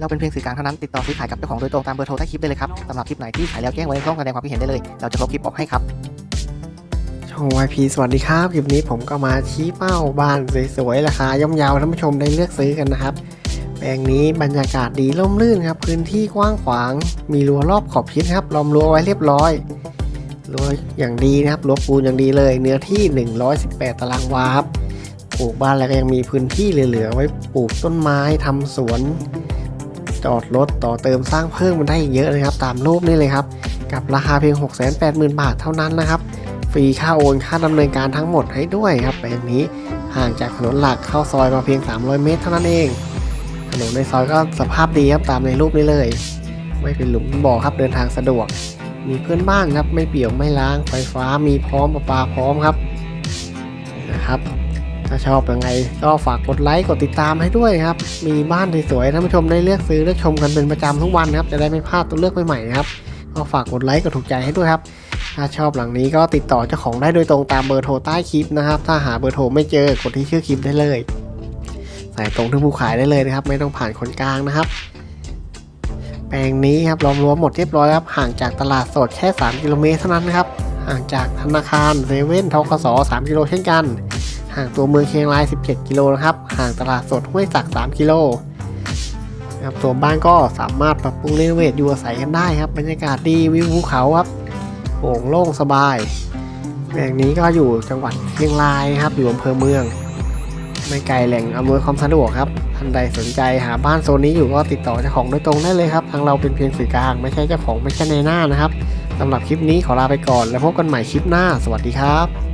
เราเป็นเพียงสื่อกลางเท่านั้นติดต่อซื้อขายกับเจ้าของโดยตรงตามเบอร์โทรใต้คลิปได้เลยครับสำหรับคลิปไหนที่ขายแล้วแจ้งไว้ในช่องแสดงความคิดเห็นได้เลย เราจะลบคลิปออกให้ครับช่อง YP สวัสดีครับ คลิปนี้ผมก็มาชี้เป้าบ้านสวยๆราคาย่อมเยาวท่านผู้ชมได้เลือกซื้อกันนะครับ แปลงนี้บรรยากาศดีร่มรื่นครับ พื้นที่กว้างขวาง มีรั้วรอบขอบชิดครับล้อมรั้วไว้เรียบร้อยรั้วอย่างดีนะครับรั้วปูนอย่างดีเลย เนื้อที่ 118 ตารางวาครับปลูกบ้านแล้วก็ยังมีพื้นที่เหลือๆไว้ปลูกต้นไม้ทำสวน จอดรถต่อเติมสร้างเพิ่มมันได้อีกเยอะเลยครับ ตามรูปนี้เลยครับ กับราคาเพียง 680,000 บาทเท่านั้นนะครับ ฟรีค่าโอนค่าดำเนินการทั้งหมดให้ด้วยครับแปลงนี้ห่างจากถนนหลักเข้าซอยมาเพียง 300 เมตรเท่านั้นเอง ถนนในซอยก็สภาพดีครับตามในรูปนี้เลย ไม่เป็นหลุมบ่อครับเดินทางสะดวก มีเพื่อนบ้านครับไม่เปี่ยวไม่ล้างไฟฟ้ามีพร้อมประปาพร้อมครับนะครับ ถ้าชอบยังไง ก็ฝากกดไลค์กดติดตามให้ด้วยครับ มีบ้านสวยๆท่านผู้ชมได้เลือกซื้อเลือกชมกันเป็นประจำทุกวันครับ จะได้ไม่พลาดตัวเลือกใหม่ๆครับ ก็ฝากกดไลค์กดถูกใจให้ด้วยครับ ถ้าชอบหลังนี้ก็ติดต่อเจ้าของได้โดยตรงตามเบอร์โทรใต้คลิปนะครับ ถ้าหาเบอร์โทรไม่เจอกดที่ชื่อคลิปได้เลยใส่ตรงที่ผู้ขายได้เลยนะครับ ไม่ต้องผ่านคนกลางนะครับ แปลงนี้ครับล้อมรั้วหมดเรียบร้อยครับ ห่างจากตลาดสดแค่ 3 กิโลเมตรเท่านั้นครับ ห่างจากธนาคารเซเว่นทกส3กิโลเช่นกัน ห่างตัวเมืองเชียงราย 17 กิโลนะครับ ห่างตลาดสดห้วยสัก 3 กิโลครับตัวบ้านก็สามารถปรับปรุงรีโนเวทอยู่อาศัยกันได้ครับบรรยากาศดีวิวภูเขาครับโป่งโล่งสบายแห่งนี้ก็อยู่จังหวัดเชียงรายครับ อยู่อำเภอเมือง ไม่ไกลแหล่งอำนวยความสะดวกครับท่านใดสนใจหาบ้านโซนนี้อยู่ก็ติดต่อเจ้าของโดยตรงได้เลยครับ ทางเราเป็นเพียงสื่อกลาง ไม่ใช่เจ้าของไม่ใช่ในหน้านะครับสำหรับคลิปนี้ขอลาไปก่อน แล้วพบกันใหม่คลิปหน้า สวัสดีครับ